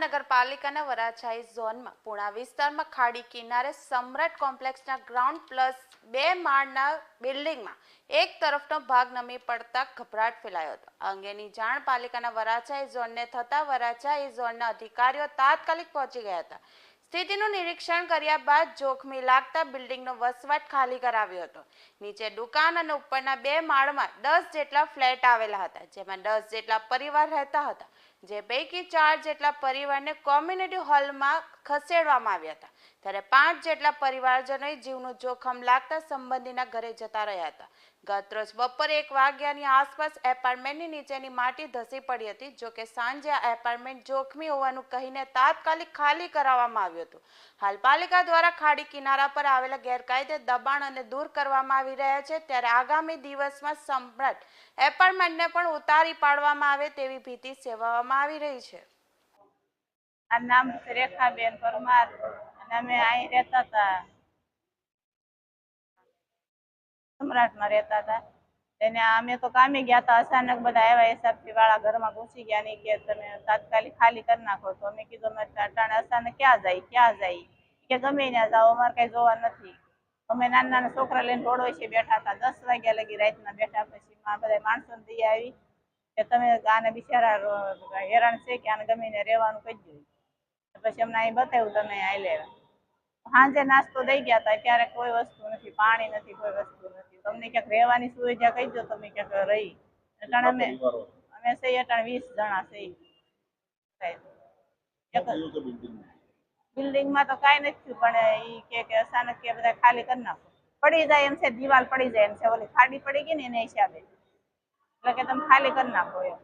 પાલિકાના વરાછાઈ ઝોનમાં પુણા વિસ્તારમાં ખાડી કિનારે સમ્રાટ કોમ્પ્લેક્સના ગ્રાઉન્ડ પ્લસ બે માળના બિલ્ડિંગમાં એક તરફનો ભાગ નમી પડતા ગભરાટ ફેલાયો હતો. અંગેની જાણ પાલિકાના વરાછાઈ ઝોનને થતાં વરાછાઈ ઝોનના અધિકારીઓ તાત્કાલિક પહોંચી ગયા હતા. સ્થિતિનું નિરીક્ષણ કર્યા બાદ જોખમી લાગતા બિલ્ડિંગનો વસવાટ ખાલી કરાવ્યો હતો. નીચે દુકાન અને ઉપરના બે માળમાં દસ જેટલા ફ્લેટ આવેલા હતા, જેમાં દસ જેટલા પરિવાર રહેતા હતા, જે પૈકી ચાર જેટલા પરિવારને કોમ્યુનિટી હોલમાં ખસેડવામાં આવ્યા હતા. ત્યારે પાંચ જેટલા પરિવારજનોએ જીવનું જોખમ લાગતા સંબંધીના ઘરે જતા રહ્યા હતા. ગત રોજ બપોરે એક વાગ્યાની આસપાસ એપાર્ટમેન્ટની નીચેની માટી ધસી પડી હતી, જો કે સાંજે આ એપાર્ટમેન્ટ જોખમી હોવાનું કહીને તાત્કાલિક ખાલી કરાવવામાં આવ્યું હતું. હાલ પાલિકા દ્વારા ખાડી કિનારા પર આવેલા ગેરકાયદે દબાણ અને દૂર કરવામાં આવી રહ્યા છે. ત્યારે આગામી દિવસમાં સમ્રાટ એપાર્ટમેન્ટને પણ ઉતારી પાડવામાં આવે તેવી ભીતિ સેવવામાં આવી રહી છે. આ નામ છે રેખાબેન પરમાર. અને અમે અહીં રહેતા હતા. રહેતા હતા. તેને અમે તો કામે ગયા હતા. અચાનક બધા આવ્યા હિસાબથી વાળા ઘરમાં ઘૂસી ગયા ને કે તમે તાત્કાલિક ખાલી કરી નાખો. તો અમે કીધું અમે અટાણે અચાનક ક્યાં જાય? ક્યાં જાય? કે ગમે ત્યાં જાઓ, અમારે કઈ જોવા નથી. અમે નાના નાના છોકરા લઈને રોડ છે બેઠા હતા. દસ વાગ્યા લગી રાતના બેઠા પછી બધા માણસો દઈ આવી કે તમે આને બિચારા હેરાન છે કે આને ગમે ને રહેવાનું કહી દો. પછી અમને અહીં બતાવ્યું તમે અહીં લેવા સાંજે નાસ્તો દઈ ગયા હતા ત્યારે કોઈ વસ્તુ નથી પાણી નથી કોઈ વસ્તુ નથી. તમને ક્યાંક રહેવાની સુવિધા કહી દો તમે ક્યાંક રહી. અટાણે અમે અમે સહી અટાણે વીસ જણા સહી. બિલ્ડિંગમાં. તો કાંઈ નથી થયું પણ ઈ કે કે અચાનક કે બધા ખાલી કરી નાખો. પડી જાય એમ છે દિવાલ પડી જાય એમ છે ઓલી ખાડી પડી ગઈ ને એને હિસાબે. એટલે કે તમે ખાલી કરી નાખો એમ.